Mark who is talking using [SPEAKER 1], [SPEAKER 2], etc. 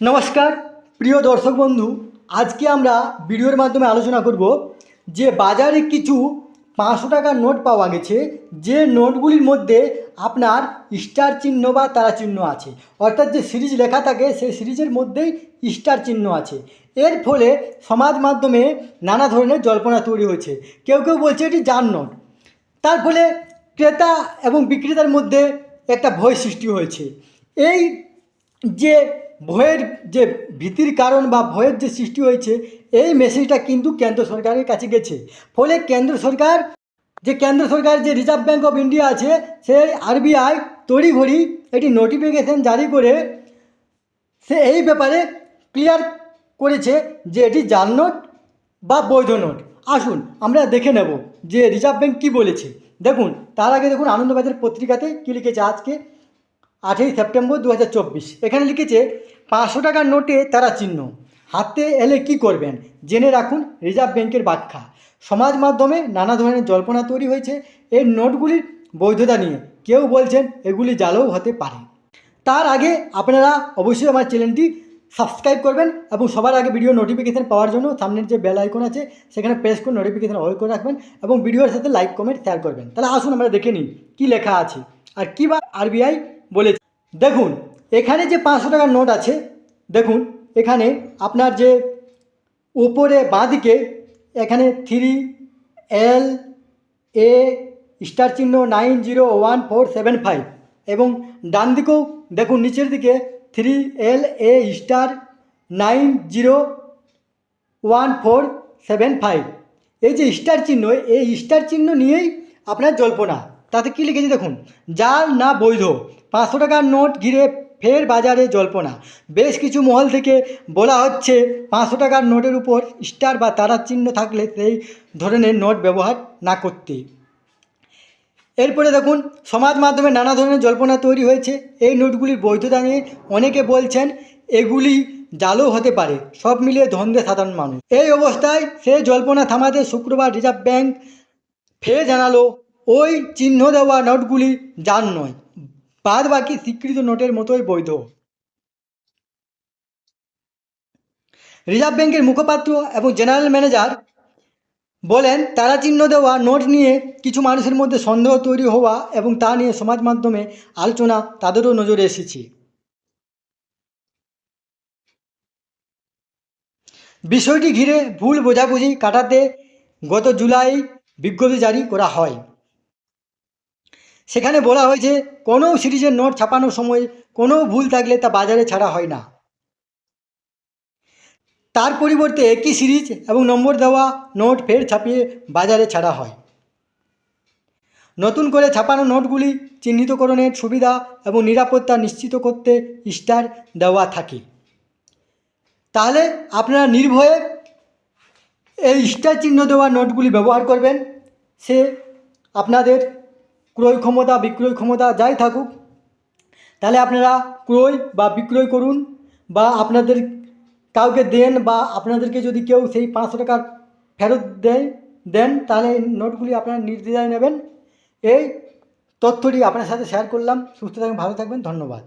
[SPEAKER 1] নমস্কার, প্রিয় দর্শক বন্ধু, আজকে আমরা ভিডিওর মাধ্যমে আলোচনা করব যে বাজারে কিছু পাঁচশো টাকার নোট পাওয়া গেছে, যে নোটগুলির মধ্যে আপনার স্টার চিহ্ন বা তারা চিহ্ন আছে। অর্থাৎ যে সিরিজ লেখা থাকে, সেই সিরিজের মধ্যেই স্টার চিহ্ন আছে। এর ফলে সমাজ মাধ্যমে নানা ধরনের জল্পনা তৈরি হয়েছে। কেউ কেউ বলছে এটি জাল নোট। তার ফলে ক্রেতা এবং বিক্রেতার মধ্যে একটা ভয় সৃষ্টি হয়েছে। এই যে ভয়ের যে ভীতির কারণ বা ভয়ের যে সৃষ্টি হয়েছে, এই মেসেজটা কিন্তু কেন্দ্র সরকারের কাছে গেছে। ফলে কেন্দ্র সরকার, যে কেন্দ্র সরকার যে রিজার্ভ ব্যাঙ্ক অফ ইন্ডিয়া আছে সেই আরবিআই তড়িঘড়ি একটি নোটিফিকেশন জারি করে, সে এই ব্যাপারে ক্লিয়ার করেছে যে এটি জাল নোট বা বৈধ নোট। আসুন, আমরা দেখে নেব যে রিজার্ভ ব্যাঙ্ক কী বলেছে। দেখুন, তার আগে দেখুন আনন্দবাজার পত্রিকাতে কী লিখেছে আজকে আঠেই সেপ্টেম্বর দু হাজার চব্বিশ। এখানে লিখেছে পাঁচশো টাকার নোটে তারা চিহ্ন। হাতে এলে কি করবেন? জেনে রাখুন, রিজার্ভ ব্যাংকের ব্যাখ্যা সমাজ মাধ্যমে নানা ধরনের জল্পনা তৈরি হয়েছে। এই নোটগুলির বৈধতা নিয়ে কেউ বলছেন এগুলি জালও হতে পারে। তার আগে আপনারা অবশ্যই আমার চ্যানেলটি সাবস্ক্রাইব করবেন এবং সবার আগে ভিডিও নোটিফিকেশান পাওয়ার জন্য সামনের যে বেল আইকন আছে, সেখানে প্রেস করে নোটিফিকেশান অল করে রাখবেন এবং ভিডিওর সাথে লাইক কমেন্ট শেয়ার করবেন। তাহলে আসুন আমরা দেখে নিই কী লেখা আছে। আর কী বা আরবিআই বলেছে। দেখুন এখানে যে পাঁচশো টাকার নোট আছে, দেখুন, এখানে আপনার যে উপরে বাঁদিকে এখানে থ্রি এল এ স্টার চিহ্ন nine zero one four seven five এবং ডান দিকেও দেখুন, নিচের দিকে three L A star nine zero one four seven five এই যে স্টার চিহ্ন, এই স্টার চিহ্ন নিয়েই আপনার জল্পনা। তাতে কী লিখেছে দেখুন, জাল না বৈধ। পাঁচশো টাকার নোট ঘিরে ফের বাজারে জল্পনা। বেশ কিছু মহল থেকে বলা হচ্ছে, পাঁচশো টাকার নোটের উপর স্টার বা তারার চিহ্ন থাকলে সেই ধরনের নোট ব্যবহার না করতে। এরপরে দেখুন, সমাজ মাধ্যমে নানা ধরনের জল্পনা তৈরি হয়েছে। এই নোটগুলির বৈধতা নিয়ে অনেকে বলছেন, এগুলি জালও হতে পারে। সব মিলিয়ে ধন্দে সাধারণ মানুষ। এই অবস্থায় সেই জল্পনা থামাতে শুক্রবার রিজার্ভ ব্যাংক ফের জানালো, ওই চিহ্ন দেওয়া নোটগুলি জাল নয়। বাদ বাকি স্বীকৃত নোটের মতোই বৈধ। রিজার্ভ ব্যাংকের মুখপাত্র এবং জেনারেল ম্যানেজার বলেন, তারা চিহ্ন দেওয়া নোট নিয়ে কিছু মানুষের মধ্যে সন্দেহ তৈরি হওয়া এবং তা নিয়ে সমাজ মাধ্যমে আলোচনা তাদেরও নজরে এসেছে। বিষয়টি ঘিরে ভুল বোঝাবুঝি কাটাতে গত জুলাই বিজ্ঞপ্তি জারি করা হয়। সেখানে বলা হয়েছে, কোনো সিরিজের নোট ছাপানোর সময় কোনো ভুল থাকলে তা বাজারে ছাড়া হয় না। তার পরিবর্তে একই সিরিজ এবং নম্বর দেওয়া নোট ফের ছাপিয়ে বাজারে ছাড়া হয়। নতুন করে ছাপানো নোটগুলি চিহ্নিতকরণের সুবিধা এবং নিরাপত্তা নিশ্চিত করতে স্টার দেওয়া থাকে। তাহলে আপনারা নির্ভয়ে এই স্টার চিহ্ন দেওয়া নোটগুলি ব্যবহার করবেন, সে আপনাদের ক্রয় ক্ষমতা, বিক্রয় ক্ষমতা যাই থাকুক, তাহলে আপনারা ক্রয় বা বিক্রয় করুন বা আপনাদের কাউকে দেন বা আপনাদেরকে যদি কেউ সেই পাঁচশো টাকার ফেরত দেয়, দেন, তাহলে নোটগুলি আপনারা নির্দ্বিধায় নেবেন। এই তথ্যটি আপনার সাথে শেয়ার করলাম। সুস্থ থাকবেন, ভালো থাকবেন, ধন্যবাদ।